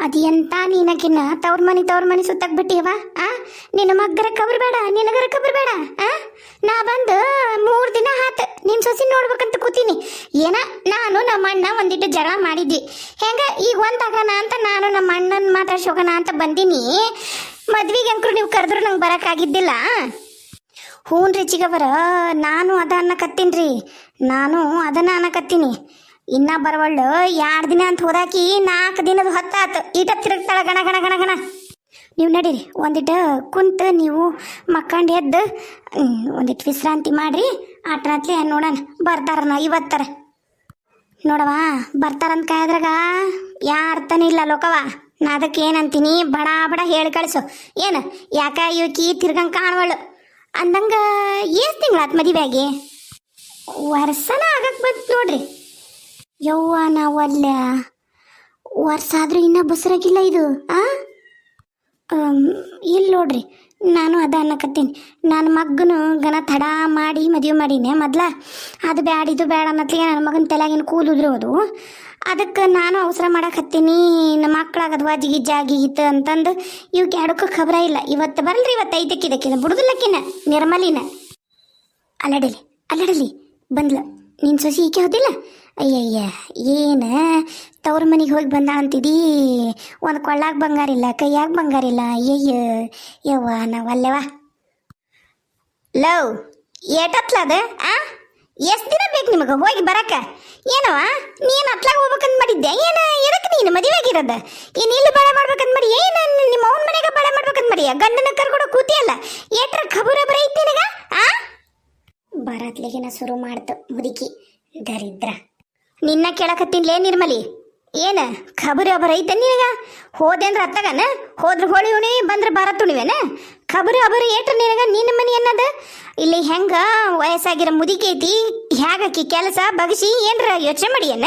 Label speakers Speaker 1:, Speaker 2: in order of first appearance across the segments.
Speaker 1: ಅದು ಎಂತ ನೀನಕಿನ್ನ ತವ್ರ ಮನಿ ತವ್ರ ಮನೆ ಸುತ್ತಕ್ ಬಿಟ್ಟಿಯವ ಆ? ನಿನ್ನ ಮಗ್ಗರ ಕಬ್ರ ಬೇಡ, ನಿನಗರ ಕಬ್ರ ಬೇಡ, ಆ? ನಾ ಬಂದು ಮೂರ್ ದಿನ ಹಾತ್ ನಿನ್ ಸೊಸಿ ನೋಡ್ಬೇಕಂತ ಕೂತೀನಿ. ಏನ, ನಾನು ನಮ್ಮ ಅಣ್ಣ ಒಂದಿಟ್ಟು ಜಗಳ ಮಾಡಿದ್ವಿ ಹೆಂಗ, ಈಗ ಒಂದಾಗಣ ಅಂತ ನಾನು ನಮ್ಮ ಅಣ್ಣನ ಮಾತಾಡ್ಸೋಗಣ ಅಂತ ಬಂದೀನಿ. ಮದ್ವಿಗೆ ಅಂಕರು ನೀವು ಕರೆದ್ರು ನಂಗೆ ಬರಕ್ಕಾಗಿದ್ದಿಲ್ಲ. ರೀ ಚಿಗವರ, ನಾನು ಅದ ಅನ್ನಕತ್ತೀನ್ರಿ. ನಾನು ಅದನ್ನ ಅನ್ನಕತ್ತೀನಿ. ಇನ್ನ ಬರವಳ್ಳು ಎರಡು ದಿನ ಅಂತ ಹೋದಾಕಿ ನಾಲ್ಕು ದಿನದ ಹೊತ್ತಾತು. ಈಟ ತಿರುಗ್ತಾಳ ಗಣ ಗಣ ಗಣ ಗಣ ನೀವು ನಡೀರಿ, ಒಂದಿಟ ಕುಂತು ನೀವು ಮಕ್ಕಂಡು ಎದ್ದು ಒಂದಿಟ್ಟು ವಿಶ್ರಾಂತಿ ಮಾಡ್ರಿ. ಆಟ್ರಾತ್ಲಿ ನೋಡೋಣ, ಬರ್ತಾರನ ಇವತ್ತರ ನೋಡವ, ಬರ್ತಾರಂತ ಕಾಯದ್ರಾಗ ಯಾರ್ತನೇ ಇಲ್ಲ ಲೋಕವ. ನಾ ಅದಕ್ಕೆ ಏನಂತೀನಿ, ಬಡ ಬಡ ಹೇಳಿ ಕಳಿಸು. ಏನು, ಯಾಕ ಇವಕಿ ತಿರ್ಗಂಗೆ ಕಾಣವಳು ಅಂದಂಗ ಏಸ್ ತಿಂಗಳಾತ್ ಆಗಿ ವರ್ಷನ ಆಗಕ್ಕೆ ಬಂತು ನೋಡ್ರಿ. ಯವ್ವ, ನಾವಲ್ಲ ವರ್ಷ ಆದರೂ ಇನ್ನೂ ಬಸರಾಗಿಲ್ಲ ಇದು, ಆ? ಇಲ್ಲ ನೋಡ್ರಿ, ನಾನು ಅದ ಅನ್ನಕತ್ತೀನಿ. ನನ್ನ ಮಗನು ಗನ ತಡ ಮಾಡಿ ಮದುವೆ ಮಾಡೀನಿ ಮೊದ್ಲ. ಅದು ಬ್ಯಾಡ, ಇದು ಬ್ಯಾಡ ಅನ್ನತ್ಲಿಗೆ ನನ್ನ ಮಗನ ತಲೆಗಿನ ಕೂಲು ಉದುರೋದು. ಅದಕ್ಕೆ ನಾನು ಅವಸರ ಮಾಡಕತ್ತೀನಿ ನಮ್ಮ ಮಕ್ಕಳಾಗದ್ವಾ ಜಿಗಿಜ್ಜ ಗಿಗಿತ್ತು ಅಂತಂದು ಇವಕ್ಕೆ ಎರಡಕ್ಕೂ ಖಬರ ಇಲ್ಲ. ಇವತ್ತು ಬರಲ್ರಿ, ಇವತ್ತು ಐದಕ್ಕಿದಕ್ಕಿನ, ಬುಡುದಿಲ್ಲಕ್ಕಿನ, ನಿರ್ಮಲಿನ. ಅಲ್ಲಡಲಿ ಅಲ್ಲಡಲಿ, ಬಂದ್ಲ. ನಿನ್ನ ಸೊಸಿ ಈಕೆ ಹೋದಿಲ್ಲ? ಅಯ್ಯಯ್ಯ, ಏನ? ತವ್ರ ಮನೆಗೆ ಹೋಗಿ ಬಂದ ಅಂತಿದ್ದೀ ಒಂದು ಕೊಳ್ಳಾಗ ಬಂಗಾರಿಲ್ಲ ಕೈಯಾಗ ಬಂಗಾರಿಲ್ಲ ಅಯ್ಯಯ್ಯ, ಯವ್ವ ನಾವಲ್ಲೆವ ಲವ್ ಏಟತ್ಲದ ಆ? ಎಷ್ಟು ದಿನ ಬೇಕು ನಿಮಗೆ ಹೋಗಿ ಬರಕ? ಏನವ ನೀನು ಅತ್ಲಾಗ ಹೋಗ್ಬೇಕಂತ ಮಾಡಿದ್ದೆ ಏನ ಎದಕ್ಕೆ ನೀನು ಮದುವೆ ಆಗಿರೋದು ಏನು ಇಲ್ಲಿ ಬರ ಮಾಡ್ಬೇಕಂತ ಮಾಡಿ? ಏನು ನಿಮ್ಮ ಅವನ ಮನೆಗೆ ಬಾಳೆ ಮಾಡ್ಬೇಕಂತ ಮಾಡಿ ಗಂಡನ ಕರ್ಕೊಂಡು ಕೂತಿಯಲ್ಲ ಏಟ್ರ ಖಬರ ಬರೈತಿ ನಿನಗ ಆ ಬರತ್ಲಿಗೆನ ಶುರು ಮಾಡ್ತು ಮುದುಕಿ. ದರಿದ್ರ. ನಿನ್ನ ಕೇಳಕತ್ತಿನ್ಲೇ ನಿರ್ಮಲಿ. ಏನ? ಖಬರಿ ಅಬರ ಐತೆ ನಿನಗ? ಹೋದೆ ಅಂದ್ರೆ ಅತ್ತಗನ? ಹೋದ್ರ ಹೋಳಿ ಉಣಿ ಬಂದ್ರೆ ಬರ ತುಣಿವೇನ ಖಬರಿ ಅಬರ ಏಟ್ರ ನಿನಗ ನಿನ್ನ ಮನಿ ಅನ್ನದ? ಇಲ್ಲಿ ಹೆಂಗ ವಯಸ್ಸಾಗಿರೋ ಮುದುಕಿ ಐತಿ? ಹ್ಯಾಗಕ್ಕಿ ಕೆಲಸ ಬಗಸಿ ಏನ್ರ ಯೋಚನೆ ಮಾಡಿಯನ?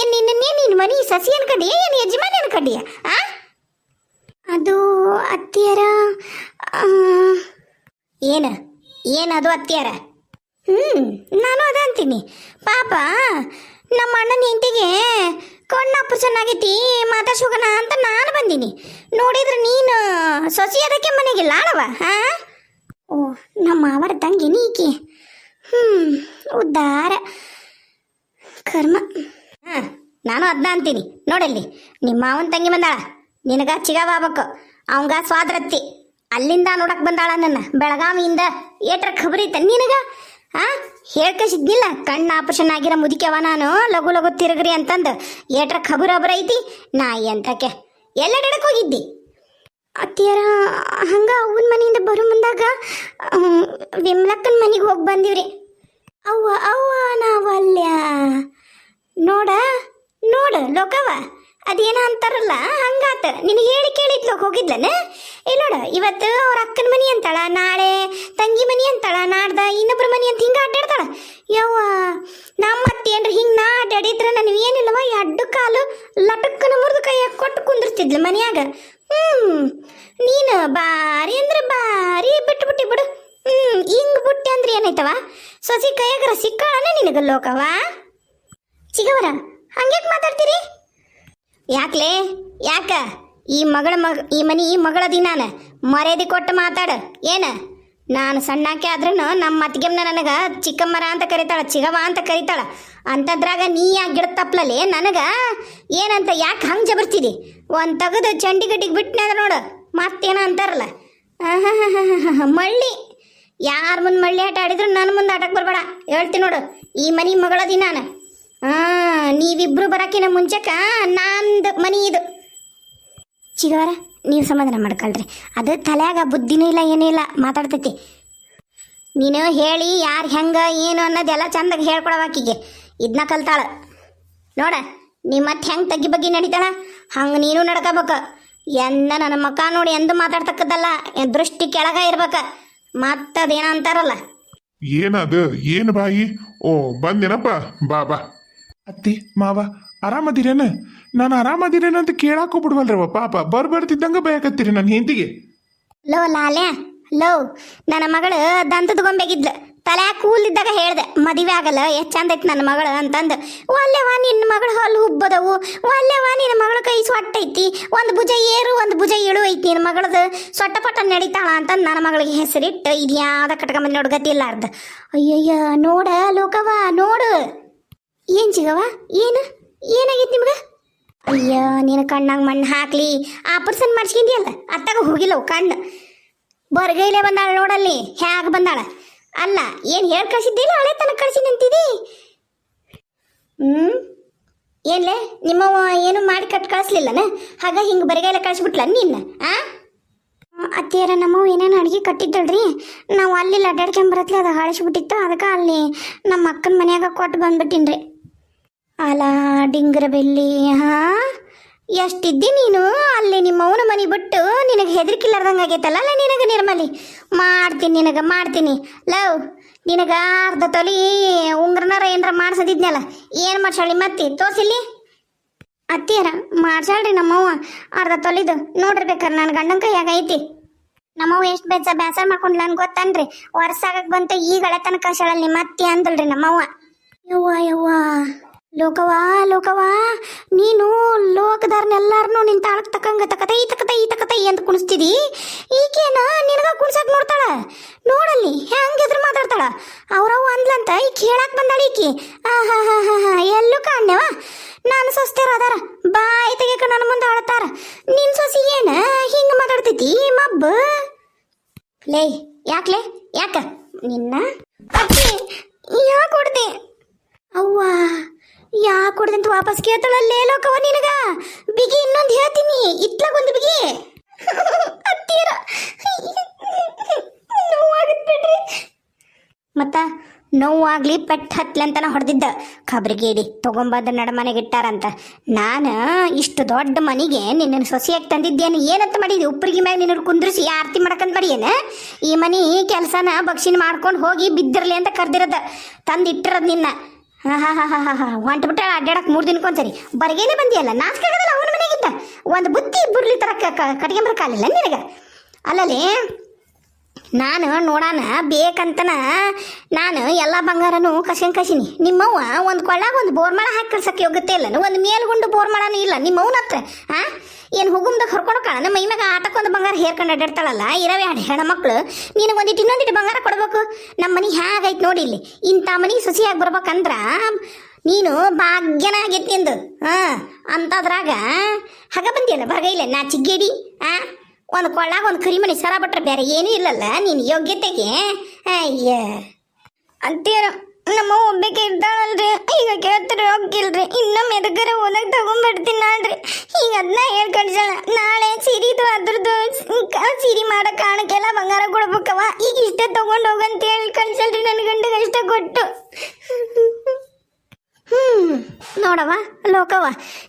Speaker 1: ಏನ್ ನಿನ್ನ ನಿನ್ನ ಮನಿ ಸಸಿ ಅನ್ಕಂಡಿಯ ಏನ್ ಯಜಮಾನಿ ಅನ್ಕಂಡಿಯ? ಆ? ಅದು ಅತ್ತಿಯರ ಏನು ಅದು ಅತ್ತಿಯರ? ಹ್ಮ್, ನಾನು ಅದ ಅಂತೀನಿ. ಪಾಪ, ನಮ್ಮ ಅಣ್ಣನ ಹೆಂಡತಿಗೆ ಕಣ್ಣಪ್ಪ ಚೆನ್ನಾಗೈತಿ ಮಾತಾಡ್ಸೋಗಣ ಅಂತ ನಾನು ಬಂದೀನಿ. ನೋಡಿದ್ರೆ ನೀನು ಸೊಸಿ ಅದಕ್ಕೆ ಮನೆಗಿಲ್ಲ ಅಳವ ಹಾ? ಓ, ನಮ್ಮ ಅವರ ತಂಗಿ ನೀಕಿ. ಹ್ಮ್, ಉದ್ದಾರ. ಕರ್ಮ. ಹಾ, ನಾನು ಅದನ್ನ ಅಂತೀನಿ. ನೋಡಲ್ಲಿ, ನಿಮ್ಮ ಮಾವನ ತಂಗಿ ಬಂದಾಳ. ನಿನಗ ಚಿಗಾವ ಆಗ್ಬೇಕು. ಅವಂಗ ಸ್ವಾದ್ರತ್ತಿ ಅಲ್ಲಿಂದ ನೋಡಕ್ ಬಂದಾಳ ನನ್ನ. ಬೆಳಗಾವಿಯಿಂದ ಏಟ್ರ ಖಬರಿತ ನಿನಗ? ಆ? ಹೇಳ್ಕಸಿದ್ನಿಲ್ಲ? ಕಣ್ಣು ಆಪರೇಷನ್ ಆಗಿರೋ ಮುದಿಕೆವ ನಾನು? ಲಘು ಲಘು ತಿರುಗ್ರಿ ಅಂತಂದು. ಏಟ್ರ ಖಬರ್ ಒಬ್ರ ಐತಿ? ನಾ ಎಂತಕ್ಕೆ ಎಲ್ಲ ಡಡಕ್ ಹೋಗಿದ್ದಿ? ಅತ್ತಿಯರ, ಹಂಗ ಅವನ ಮನೆಯಿಂದ ಬರೋ ಮುಂದಾಗ ವಿಮ್ಲಕ್ಕನ ಮನೆಗೆ ಹೋಗಿ ಬಂದಿವ್ರಿ. ಅವ್ವ ಅವ್ವ, ನಾವಲ್ಯ. ನೋಡ ನೋಡ ಲೋಕವ ಅದೇನ ಅಂತಾರಲ್ಲ, ಹಂಗಾತ. ನಿನಗೆ ಹೇಳಿ ಕೇಳಿದ್ಲು, ಹೋಗಿದ್ಲನ? ಇಲ್ಲ ನೋಡ, ಇವತ್ತು ಅವ್ರ ಅಕ್ಕನ ಮನಿ ಅಂತಾಳ, ನಾಳೆ ತಂಗಿ ಮನಿ ಅಂತಾಳ, ನಾಡ್ದ ಇನ್ನೊಬ್ರ ಮನಿ ಅಂತ ಹಿಂಗ ಅಡ್ಡಾಡ್ತಾಳ. ಯವ್ವ ನಮ್ಮ ಅತ್ತಿ ಏನ್ರಿ ಹಿಂಗ ನಾ ಅಡ್ಡಾಡಿದ್ರ ನನಗೆ ಏನಿಲ್ಲವ, ಈ ಅಡ್ಡು ಕಾಲು ಲಟಕ್ಕನ ಮುರಿದು ಕೈಯ ಕೊಟ್ಟು ಕುಂದಿರ್ತಿದ್ಲು ಮನ್ಯಾಗ. ಹ್ಮ್, ನೀನು ಬಾರಿ ಅಂದ್ರೆ ಬಾರಿ ಬಿಟ್ಬಿಟ್ಟಿ ಬಿಡು. ಹ್ಮ್, ಹಿಂಗ್ ಬುಟ್ಟಿ ಅಂದ್ರೆ ಏನಾಯ್ತವ? ಸೊಸಿ ಕೈಯಾಗರ ಸಿಕ್ಕಾಳನ ನಿನಗ ಲೋಕವಾ? ಚಿಗವರ, ಹಂಗ್ಯಾಕ್ ಮಾತಾಡ್ತೀರಿ? ಯಾಕ್ಲೆ? ಯಾಕ? ಈ ಮಗಳ ಮಗ ಈ ಮನಿ ಈ ಮಗಳ ದಿನಾನ ಮರ್ಯಾದೆ ಕೊಟ್ಟು ಮಾತಾಡ. ಏನ? ನಾನು ಸಣ್ಣಾಕೆ ಆದ್ರೂ ನಮ್ಮ ಮತ್ಗೆಮ್ಮನ ನನಗೆ ಚಿಕ್ಕಮ್ಮರ ಅಂತ ಕರಿತಾಳ, ಚಿಗವ ಅಂತ ಕರಿತಾಳ. ಅಂಥದ್ರಾಗ ನೀ ಯಾಕೆ ಗಿಡ ತಪ್ಪಲಲ್ಲಿ ನನಗೆ ಏನಂತ ಯಾಕೆ ಹಂಗೆ ಜಬರ್ತಿದಿ? ಒಂದು ತೆಗೆದು ಚಂಡಿಗಡ್ಡಿಗೆ ಬಿಟ್ಟನೆ ಅದ ನೋಡು. ಮತ್ತೇನ ಅಂತಾರಲ್ಲ. ಮಳ್ಳಿ. ಯಾರ ಮುಂದೆ ಮಳ್ಳಿ ಆಟ ಆಡಿದ್ರು ನನ್ನ ಮುಂದೆ ಆಟಕ್ಕೆ ಬರಬೇಡ. ಹೇಳ್ತೀನಿ ನೋಡು, ಈ ಮನೆ ಮಗಳ ನಾನು ನೀವಿಬ್ರು ಬರಕಿನ ಮುಂಚೆಕ ನಂದು ಮನಿ ಇದು. ಚಿಗವರ, ನೀವು ಸಮಾಧಾನ ಮಾಡ್ಕೊಳ್ರಿ. ಅದು ತಲೆಯಾಗ ಬುದ್ಧಿನೂ ಇಲ್ಲ, ಏನೂ ಇಲ್ಲ, ಮಾತಾಡ್ತೈತಿ. ನೀನು ಹೇಳಿ ಯಾರು ಹೆಂಗ, ಏನು ಅನ್ನೋದೆಲ್ಲ ಚಂದಾಗ ಹೇಳ್ಕೊಡವಾಕಿಗೆ ಇದನ್ನ ಕಲ್ತಾಳ. ನೋಡ, ನೀ ಮತ್ತೆ ಹೆಂಗೆ ತಗ್ಗಿ ಬಗ್ಗೆ ನಡೀತಾಳ? ಹಂಗೆ ನೀನು ನಡ್ಕೋಬೇಕು. ಎಂದ ನನ್ನ ಮಕ್ಕ ನೋಡಿ ಎಂದು ಮಾತಾಡ್ತಕ್ಕದಲ್ಲ ದೃಷ್ಟಿ ಕೆಳಗ ಇರ್ಬೇಕ. ಮತ್ತದೇನೋ ಅಂತಾರಲ್ಲ
Speaker 2: ಏನದು? ಏನು ಬಾಯಿ? ಓ, ಬಂದೇನಪ್ಪ. ಬಾ. ಅತ್ತಿ, ಮಾವ, ಆರಾಮದಿರೇನ? ನಾನು ಆರಾಮದಿರೇನ ಅಂತ ಕೇಳಾಕ ಬಿಡ್ವಲ್ರವ ಪಾಪ. ಬರ್ ಬರ್ತಿದ್ದಂಗ ಬಯಕತ್ತೀರಿ ನನ್ನ ಹೆಂಡತಿಗೆ.
Speaker 1: ಲೋ ಲಾಲೆ ಲೋ. ನನ್ನ ಮಗಳು ದಂತದ ಗೊಂಬೆಗಿದ್ಲು. ತಲೆ ಕೂಲಿದ್ದಾಗ ಹೇಳ್ದೆ, ಮದುವೆ ಆಗಲ್ಲ, ಎಷ್ಟು ಚಂದ ಐತಿ ನನ್ನ ಮಗಳು ಅಂತಂದು. ಒಲ್ಲೆವ ನಿನ್ನ ಮಗಳು ಹಲ್ಲು ಹುಬ್ಬದವು. ಒಲ್ಲೆವ ನಿನ್ನ ಮಗಳು ಕೈ ಸೊಟ್ಟೈತಿ ಒಂದು ಭುಜ ಏರು, ಒಂದು ಭುಜ ಇಳು ಐತಿ. ನಿನ್ನ ಮಗಳದು ಸೊಟ್ಟ ಪಟ್ಟ ನಡೀತಾಳ ಅಂತ ನನ್ನ ಮಗಳಿಗೆ ಹೆಸರಿಟ್ಟು ಇದು ಯಾವ್ದ ಕಟ್ಕೊಂಬಂದು ನೋಡ್ಗತಿ ಇಲ್ಲಾರ್ದ ಅಯ್ಯಯ್ಯ, ನೋಡ ಲೋಕವ ನೋಡು. ಏನ್ ಸಿಗವ ಏನು? ಏನಾಗೈತಿ ನಿಮ್ಗೆ? ಅಯ್ಯೋ, ನೀನು ಕಣ್ಣಾಗ ಮಣ್ಣು ಹಾಕ್ಲಿ. ಆಪರೇಷನ್ ಮಾಡಿಸ್ಕೊಂಡಿಯಲ್ಲ? ಅತ್ತಾಗ ಹೋಗಿಲ್ಲವು ಕಣ್ಣು. ಬರಗೈಲೆ ಬಂದಾಳ ನೋಡಲ್ಲಿ, ಹ್ಯಾಗ ಬಂದಾಳ? ಅಲ್ಲ, ಏನು ಹೇಳಿ ಕಳಿಸಿದ್ದಿಲ್ಲ? ಹಳೆ ತನಕ ಕಳ್ಸಿ ನಿಂತಿದಿ ಹ್ಮ್? ಏನ್ಲೆ, ನಿಮ್ಮವ್ವ ಏನು ಮಾಡಿ ಕಟ್ ಕಳಿಸ್ಲಿಲ್ಲನ? ಹಾಗ ಹಿಂಗೆ ಬರಿಗೈಲೆ ಕಳಿಸ್ಬಿಟ್ಲ ನಿನ್ನ, ಆ? ಅತ್ತಿಯರ ನಮ್ಮವ್ವ ಏನೇನು ಅಡುಗೆ ಕಟ್ಟಿದ್ದಳ್ರಿ? ನಾವು ಅಲ್ಲಿ ಅಡ್ಡಾಡ್ಕೊಂಬರತ್ಲೆ ಅದು ಹಾಳಿಸ್ಬಿಟ್ಟಿತ್ತು. ಅದಕ್ಕೆ ಅಲ್ಲಿ ನಮ್ಮ ಅಕ್ಕನ ಮನ್ಯಾಗ ಕೊಟ್ಟು ಬಂದ್ಬಿಟ್ಟಿನ್ರಿ. ಅಲ ಡಿಂಗರ ಬೆಲ್ಲಿ ಹಾ? ಎಷ್ಟಿದ್ದಿ ನೀನು? ಅಲ್ಲಿ ನಿಮ್ಮ ಅವನ ಮನೆ ಬಿಟ್ಟು ನಿನಗೆ ಹೆದರಿಕಿಲ್ಲಾರ್ದಂಗೆ ಆಗೈತಲ್ಲ ಅಲ್ಲ ನಿನಗೆ ನಿರ್ಮಲಿ? ಮಾಡ್ತೀನಿ ನಿನಗೆ, ಮಾಡ್ತೀನಿ. ಲವ್, ನಿನಗ ಅರ್ಧ ತೊಲಿ ಉಂಗ್ರನಾರ ಏನಾರ ಮಾಡ್ಸದಿದ್ನಲ್ಲ, ಏನು ಮಾಡ್ಸಾಳಿ ಮತ್ತೆ? ತೋರ್ಸಿಲ್ಲಿ? ಅತ್ತಿಯರ, ಮಾಡ್ಸಾಳ್ರಿ ನಮ್ಮವ್ವ. ಅರ್ಧ ತೊಲಿದು ನೋಡಿರ್ಬೇಕಾರೆ ನನ್ನ ಗಂಡನ ಕೈಯಾಗ ಐತಿ. ನಮ್ಮವ್ವ ಎಷ್ಟು ಬೇಸ ಬೇಸರ ಮಾಡ್ಕೊಂಡ್ಲ ನನ್ಗೆ ಗೊತ್ತನ್ರಿ? ವರ್ಸಾಗಕ್ಕೆ ಬಂತು ಈಗಳೆ ತನಕ ಶಾಳಲ್ಲಿ ಮತ್ತೆ ಅಂದಲ್ರಿ ನಮ್ಮವ್ವ. ಯವ್ವ ಯವ್ವ. ಲೋಕವಾ ಲೋಕವಾ? ನೀನು ಲೋಕದಾರನ್ನೆಲ್ಲಾರನು ನಿನ್ ತಾಳಕ್ ತಕ್ಕಂಗ ತಕತೈ ತಕತೈ ತಕತೈ ಅಂತ ಕುಣಿಸ್ತಿದಿ? ಈಕೇನ ನಿನಗ ಕುಣಿಸಕ್ ನೋಡ್ತಾಳ? ನೋಡಲ್ಲಿ ಹೆಂಗ ಎದ್ರು ಮಾತಾಡ್ತಾಳ? ಅವ್ರವ್ ಅಂದ್ಲಂತ ಈ ಕೇಳಾಕ್ ಬಂದಾಳ ಈಕಿ. ಎಲ್ಲೂ ಕಾಣ್ಯವ? ನಾನು ಸೊಸ್ತೆರ ಅದಾರ. ಬಾಯ್ ತೆಗಿಯಕ ನನ್ನ ಮುಂದೆ ಆಳ್ತಾರ ನಿನ್ ಸೊಸಿ ಏನ? ಹಿಂಗ ಮಾತಾಡ್ತೈತಿ ಮಬ್ಬ? ಲೇ ಯಾಕ್ಲೆ ಯಾಕ? ನಿನ್ನ? ಯಾಕೆ ಕೊಡ್ದೆ? ಅವ್ವ? ಯಾಕೆ ಹೊಡ್ದಂತ ವಾಪಸ್ ಕೇಳ್ತಾಳಲ್ಲೇ ಲೋಕವ ನಿನಗ? ಬಿಗಿ ಇನ್ನೊಂದು ಹೇಳ್ತೀನಿ. ಇತ್ಲಾಗೊಂದು ಬಿಗಿ. ಹತ್ತೀರ ನೋವಾಗತ್ ಬಿಡ್ರಿ ಮತ್ತ ನೋವಾಗ್ಲಿ ಪೆಟ್ ಹತ್ಲಂತನ ಹೊಡೆದಿದ್ದ. ಖಬ್ರಿಗೇಡಿ ತಗೊಂಬಂದ ನಡಮನೆಗೆ ಇಟ್ಟಾರಂತ. ನಾನು ಇಷ್ಟು ದೊಡ್ಡ ಮನೆಗೆ ನಿನ್ನ ಸೊಸೆಯಾಗಿ ತಂದಿದ್ದೇನು. ಏನಂತ ಮಾಡಿದ್ದೆ ಉಪ್ಪರಿಗೆ ಮ್ಯಾಗ ನಿನ್ನ ಕುಂದ್ರಿಸಿ ಆರತಿ ಮಾಡಕಂತ ಮಾಡಿಯೇನ ಈ ಮನೆ ಕೆಲಸನ ಬಕ್ಷಿನ ಮಾಡ್ಕೊಂಡು ಹೋಗಿ ಬಿದ್ದಿರಲಿ ಅಂತ ಕರ್ದಿರೋದ. ತಂದಿಟ್ಟಿರೋದು ನಿನ್ನ. ಹಾ ಹಾ ಹಾ ಹಾ ಹಾ ಹಾ ಹೊಂಟು ಬಿಟ್ಟ ಅಡ್ಡಾಡಕ್ ಮೂರು ದಿನಕ್ಕೊಂದ್ಸರಿ ಬರಗೇನೆ ಬಂದಿಯಲ್ಲ ನಾಚಿಕೆ ಆಗದಲ್ಲ ಅವನ ಮನೆಗಿದ್ದ ಒಂದು ಬುತ್ತಿ ಬುರ್ಲಿ ತರ ಕಟ್ಕೊಂಬರ ಕಾಲಿಲ್ಲ ನಿನಗೆ ಅಲ್ಲಲ್ಲಿ ನಾನು ನೋಡಾನ ಬೇಕಂತನ ನಾನು ಎಲ್ಲ ಬಂಗಾರನೂ ಕಸ್ಕೊಂಡ್ ಕಸಿನಿ ನಿಮ್ಮವ್ವ ಒಂದು ಕೊಳ್ಳಾಗ ಒಂದು ಬೋರ್ಮಳ ಹಾಕಿ ಕಳ್ಸಕ್ಕೆ ಯೋಗ್ಯತೆ ಇಲ್ಲ ಒಂದು ಮೇಲ್ಗುಂಡು ಬೋರ್ಮಳನೂ ಇಲ್ಲ ನಿಮ್ಮವನ ಹತ್ರ ಆ ಏನು ಹುಗುಮ್ದಾಗ ಹೊರ್ಕೊಂಡು ಕಾಣ ನಮ್ಮ ಮೈಮ್ಯಾಗ ಆಟಕ್ಕೊಂದು ಬಂಗಾರ ಹೇರ್ಕೊಂಡು ಅಡ್ಡಾಡ್ತಾಳಲ್ಲ, ಇರವೆ ಎರಡು ಹೆಣ್ಮಕ್ಳು. ನಿನಗೆ ಒಂದಿಟ್ಟು ಇನ್ನೊಂದಿಟ್ಟು ಬಂಗಾರ ಕೊಡ್ಬೇಕು? ನಮ್ಮ ಮನೆ ಹೇಗೈತೆ ನೋಡಿ ಇಲ್ಲಿ. ಇಂಥ ಮನೆ ಸೊಸಿಯಾಗಿ ಬರ್ಬೇಕಂದ್ರ ನೀನು ಭಾಗ್ಯನ ಆಗೈತಿ ಎಂದು ಹಾಂ ಅಂತದ್ರಾಗ ಹಗ ಬಂದಿಯಲ್ಲ ಬರಗೈಲ್ಲ ನಾ ಚಿಗ್ಗೇಡಿ, ಆ? ಒಂದು ಕೊಳ್ಳಾಗ ಒಂದು ಕರಿಮಣಿ ಸರ ಬಿಟ್ರೆ ಬೇರೆ ಏನೂ ಇಲ್ಲಲ್ಲ? ನೀನು ಯೋಗ್ಯತೆಗೆ ಅಯ್ಯ. ಅಂತೀರ. ನಮ್ಮ ಒಬ್ಬಕ್ಕೆ ಇರ್ತಾಳಲ್ರಿ ಈಗ ಕೇಳ್ತಾರೆ ಹೋಗಿಲ್ರಿ ಇನ್ನ ಎದಗರ ಓದಕ್ ತಗೊಂಡ್ಬಿಡ್ತೀನಿ ನಾಳ್ರಿ. ಈಗ ಅದನ್ನ ಹೇಳಿ ನಾಳೆ ಸಿರಿದು ಅದ್ರದ್ದು ಸಿರಿ ಮಾಡೋ ಕಾಣಕ್ಕೆಲ್ಲ ಬಂಗಾರ ಕೊಡ್ಬೇಕವ ಈಗ ಇಷ್ಟೇ ತಗೊಂಡು ಹೋಗಂತ ಹೇಳಿ ಕಳ್ಸಲ್ರಿ ನನ್ನ ಗಂಡಗೆ ಇಷ್ಟ ಕೊಟ್ಟು. ಹ್ಮ್. ನೋಡವ ಲೋಕವ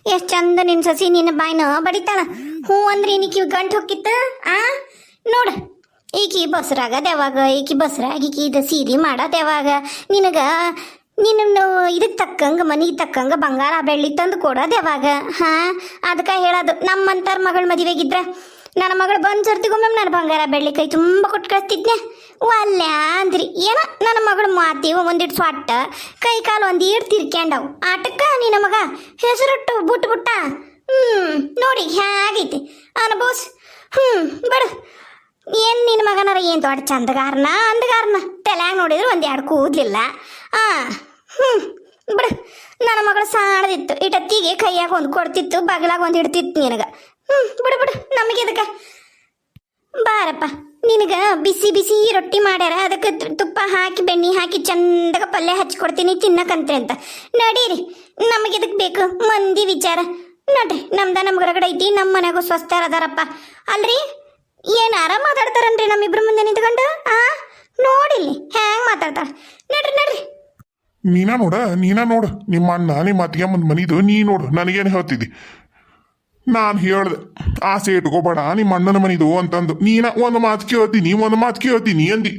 Speaker 1: ಎಷ್ಟು ಚಂದ ನಿನ್ ಸಸಿ ನಿನ್ನ ಬಾಯ್ನ ಬಡಿತಾಳ. ಹ್ಞೂ ಅಂದ್ರೆ ಈಕಿ ಗಂಟು ಹೊಕ್ಕಿತ್ತ? ಆ? ನೋಡ. ಈಕಿ ಬಸ್ರಾಗದ ಯಾವಾಗ? ಈಕಿ ಬಸ್ರಾಗ ಈಕಿ ಇದು ಸೀರೆ ಮಾಡ ಯಾವಾಗ? ನಿನಗ ನಿನ್ನ ಇದಕ್ಕೆ ತಕ್ಕಂಗೆ, ಮನಿಗೆ ತಕ್ಕಂಗ ಬಂಗಾರ ಬೆಳ್ಳಿ ತಂದು ಕೊಡೋದು ಯಾವಾಗ? ಹಾ, ಅದಕ್ಕೆ ಹೇಳೋದು, ನಮ್ಮಂತಾರ ಮಗಳ ಮದುವೆಗಿದ್ರೆ ನನ್ನ ಮಗಳು ಬಂದು ಸರ್ತಿಗೊಮ್ಮೆ ನಾನು ಬಂಗಾರ ಬೆಳ್ಳಿ ಕೈ ತುಂಬ ಕೊಟ್ಟು ಕಳಿಸ್ತಿದ್ನೆ. ಅಲ್ಲ ಅಂದ್ರಿ, ಏನ ನನ್ನ ಮಗಳು ಮಾತಿ ಒಂದಿಟ್ಟು ಸ್ವಾಟ ಕೈ ಕಾಲು ಒಂದೀಟ್ ಈಡ್ ತಿರ್ಕ್ಯಾಂಡವು. ಆಟಕ್ಕ ನಿನ್ನ ಮಗ ಹೆಸರುಟ್ಟು ಬಿಟ್ಟು ಬುಟ್ಟ ಹ್ಮ್, ನೋಡಿ ಹೇಗೈತಿ ಅನುಭವಿಸ್, ಹ್ಮ್, ಬಿಡು. ಏನ್ ನಿನ್ನ ಮಗನಾರ ಏನು ದೊಡ್ಡ ಚಂದಗಾರನ? ಅಂದಗಾರನ? ತಲ್ಯಾಗ ನೋಡಿದ್ರೆ ಒಂದು ಎರಡು ಕೂದ್ಲಿಲ್ಲ. ಆ, ಹ್ಮ್, ಬಿಡು. ನನ್ನ ಮಗಳು ಸಾಣದಿತ್ತು. ಇಟತ್ತಿಗೆ ಕೈಯಾಗ ಒಂದು ಕೊಡ್ತಿತ್ತು, ಬಗಲಾಗ ಒಂದು ಇಡ್ತಿತ್ತು ನಿನಗ. ಹ್ಮ್, ಬಿಡು ಬಿಡು. ನಮಗೆ ಇದಕ್ಕೆ ಬಾರಪ್ಪ. ನಿನಗ ಬಿಸಿ ಬಿಸಿ ರೊಟ್ಟಿ ಮಾಡ್ಯಾರ, ಅದಕ್ಕೆ ತುಪ್ಪ ಹಾಕಿ, ಬೆಣ್ಣೆ ಹಾಕಿ, ಚಂದಾಗ ಪಲ್ಯ ಹಚ್ಕೊಡ್ತೀನಿ ತಿನ್ನಕಂತೆ ಅಂತ. ನಡೀರಿ. ನಮಗೆ ಇದಕ್ಕೆ ಬೇಕು? ಮಂದಿ ವಿಚಾರ. ನೋಡ್ರಿ, ನಮ್ದ ನಮ್ಗೆ ಹೊರಗಡೆ ಐತಿ ನಮ್ಮ ಮನೆಗೂ ಸ್ವಸ್ಥರ ಅದಾರಪ್ಪ ಅಲ್ರಿ? ಏನಾರ ಮಾತಾಡ್ತಾರನ್ರಿ ನಮ್ಮಿಬ್ರ ಮುಂದೆ ನಿಂತ್ಕೊಂಡು? ಆ? ನೋಡಿಲ್ಲಿ ಹ್ಯಾಂಗ್ ಮಾತಾಡ್ತಾಳೆ? ನಡ್ರಿ ನಡ್ರಿ.
Speaker 2: ನೀನಾ ನೋಡ ನೀನಾ ನೋಡು. ನಿಮ್ಮ ಅಣ್ಣ ನಿಮ್ಮ ಅತ್ತಿಗೆ ಮುಂದ್ ಮನಿದು ನೀ ನೋಡು ನನಗೇನು ಹೇಳ್ತಿದ್ದಿ ನಾನು ಹೇಳ್ದೆ ಆಸೆ ಇಟ್ಕೋಬೇಡ ನಿಮ್ಮ ಅಣ್ಣನ ಮನಿದು ಅಂತಂದು. ನೀನ ಒಂದು ಮಾತು ಕೇಳ್ತೀನಿ ಒಂದು ಮಾತು ಕೇಳ್ತೀನಿ ಅಂದಿ.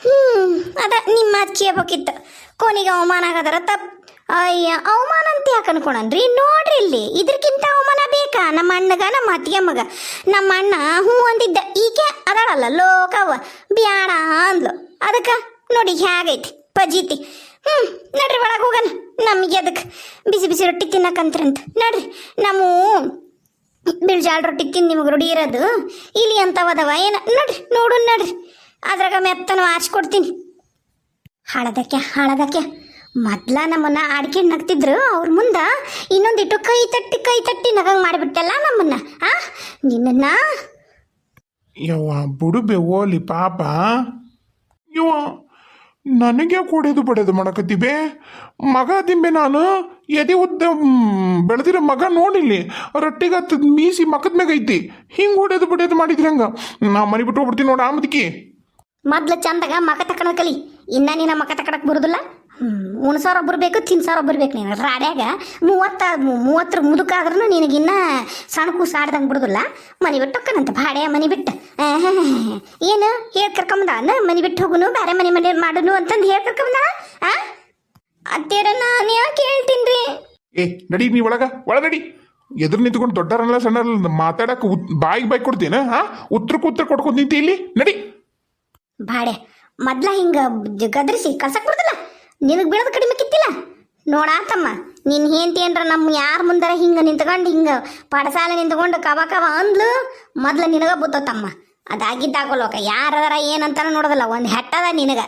Speaker 1: ಹ್ಮ್ ಅದ ನಿಮ್ಮ ಮಾತು ಕೇಳ್ಬೇಕಿತ್ತು ಕೊನೆಗೆ ಅವಮಾನ ಆಗದರ ತಪ್ ಅಯ್ಯ, ಅವಮಾನ ಅಂತ ಯಾಕೆ ಅನ್ಕೊಳನ್ರಿ ನೋಡ್ರಿ ಇಲ್ಲಿ ಇದಕ್ಕಿಂತ ಅವಮಾನ ಬೇಕಾ? ನಮ್ಮ ಅಣ್ಣಗ, ನಮ್ಮ ಅತ್ತಿಗೆ ಮಗ. ನಮ್ಮ ಅಣ್ಣ ಹ್ಞೂ ಅಂದಿದ್ದ, ಈಕೆ ಅದಾಳಲ್ಲ ಲೋಕವ ಬ್ಯಾಡ ಅಂದ್ಲು. ಅದಕ್ಕೆ ನೋಡಿ ಹೇಗೈತಿ ಪಜೀತಿ. ಹ್ಞೂ ನಡ್ರಿ ಒಳಗೆ ಹೋಗೋಣ. ನಮಗೆ ಅದಕ್ಕೆ ಬಿಸಿ ಬಿಸಿ ರೊಟ್ಟಿ ತಿನ್ನಕಂತ್ರಂತ. ನಡ್ರಿ, ನಮ್ಮ ಬಿಳ್ಜಾಳ ರೊಟ್ಟಿ ತಿಂದು ನಿಮಗೆ ರೂಢಿ ಇರೋದು. ಇಲ್ಲಿ ಅಂತವದವ ಏನ? ನಡ್ರಿ ನೋಡು ನಡ್ರಿ. ಅದ್ರಾಗ ಮೆತ್ತನ ಆರಿಸ್ಕೊಡ್ತೀನಿ ಹಾಳದಕ್ಕೆ ಹಾಳದಕ್ಕೆ. ಮೊದ್ಲ ನಮ್ಮನ್ನ ಆಡ್ಕೊಂಡು ನಗ್ತಿದ್ರು ಅವ್ರ ಮುಂದ ಇನ್ನೊಂದಿಟ್ಟು ಕೈ ತಟ್ಟಿ ಕೈ ತಟ್ಟಿ ನಗಂಗ್ ಮಾಡಿಬಿಟ್ಟಲ್ಲ ನಮ್ಮನ್ನ ಆ? ನಿನ್ನ
Speaker 3: ಯವ್ವ ಬುಡುಬೆ ಓಲಿ ಪಾಪ. ಯವ್ವ ನನಗೆ ಕೊಡೋದು ಬಡೋದು ಮಾಡಕತ್ತೀಬೆ ಮಗ ದಿಂಬೆ ನಾನು? ಎದೆ ಉದ್ದ ಬೆಳೆದಿರೋ ಮಗ ನೋಡಿಲ್ಲಿ? ರೊಟ್ಟಿಗೆ ಹತ್ತದ ಮೀಸಿ ಮಕದ ಮ್ಯಾಗ ಐತಿ. ಹಿಂಗೆ ಹೊಡೆದು ಬಡಿಯೋದು ಮಾಡಿದ್ರಿ ಹಂಗ? ನಾ ಮನೆ ಬಿಟ್ಟು ಹೋಗ್ಬಿಡ್ತೀನಿ ನೋಡ ಆ ಮುದುಕಿ
Speaker 1: ಮೊದ್ಲು ಚಂದಾಗ ಮಕ ತಕೊಳ ಕಲಿ ಇನ್ನ ನಿನ್ನ ಮಕ ತಕೊಳಕ್ ಬರುದಿಲ್ಲ? ಉಣ್ಸೋರ್ ಒಬ್ರು ಬೇಕು ತಿನ್ಸೋರ್ ಒಬ್ರು ಬೇಕು ನೀನು. ರಾಡ್ಯಾಗ ಮೂವತ್ತ ಮೂವತ್ತರ ಮುದುಕಾದ್ರೂ ನಿನಗಿನ್ನ ಸಣ್ಣ ಕೂಸು ಆಡ್ದಂಗೆ ಬಿಡುದಿಲ್ಲ. ಮನೆ ಬಿಟ್ಟು ಹೋಗ್ಕನಂತ ಭಾಡೆ ಮನೆ ಬಿಟ್ಟು. ಏನು? ಹೇಳಿ ಕರ್ಕೊಂಬಂದ? ಮನೆ ಬಿಟ್ಟು ಹೋಗುನು ಬೇರೆ ಮನೆ ಮನೆ ಮಾಡುನು ಅಂತಂದು ಹೇಳಿ ಕರ್ಕೊಂಬಂದ? ಆ? ಅತ್ತೇರ ನಾನು ಯಾಕೆ ಹೇಳ್ತೀನಿ
Speaker 3: ಏ ನಡಿ ನೀ ಒಳಗ ಒಳ ನಡಿ. ಎದುರು ನಿಂತ್ಕೊಂಡು ದೊಡ್ಡರಲ್ಲ ಸಣ್ಣ ಮಾತಾಡಕ್ಕೆ ಬಾಯಿಗೆ ಬಾಯಿ ಕೊಡ್ತೀನ ಹಾ? ಉತ್ತರಕ್ಕೆ ಉತ್ತರ ಕೊಡ್ಕೊಂಡು ನಿಂತಿ ಇಲ್ಲಿ ನಡಿ.
Speaker 1: ಬಾಡೆ ಮೊದ್ಲ ಹಿಂಗ ಗದರಿಸಿ ಕಳ್ಸಕ್ ಬರ್ತಲ್ಲ ನಿನಗ್ ಬೀಳೋದು ಕಡಿಮೆ ಕಿತ್ತಿಲ್ಲ? ನೋಡಾತಮ್ಮ ನಿನ್ನ ಹೆಂಡತಿ ಏನ್ರ ನಮ್ಮ ಯಾರ ಮುಂದರ ಹಿಂಗ ನಿಂತ್ಕೊಂಡು ಹಿಂಗ ಪಡಸಾಲ ನಿಂತ್ಕೊಂಡು ಕವ ಕವ ಅಂದ್ಲು, ಮೊದ್ಲು ನಿನಗ ಬುತ್ತಮ್ಮ ಅದಾಗಿದ್ದಾಗಲ್ವಕ ಯಾರದಾರ ಏನಂತಾರ ನೋಡೋದಲ್ಲ, ಒಂದು ಹೆಟ್ಟದ ನಿನಗ.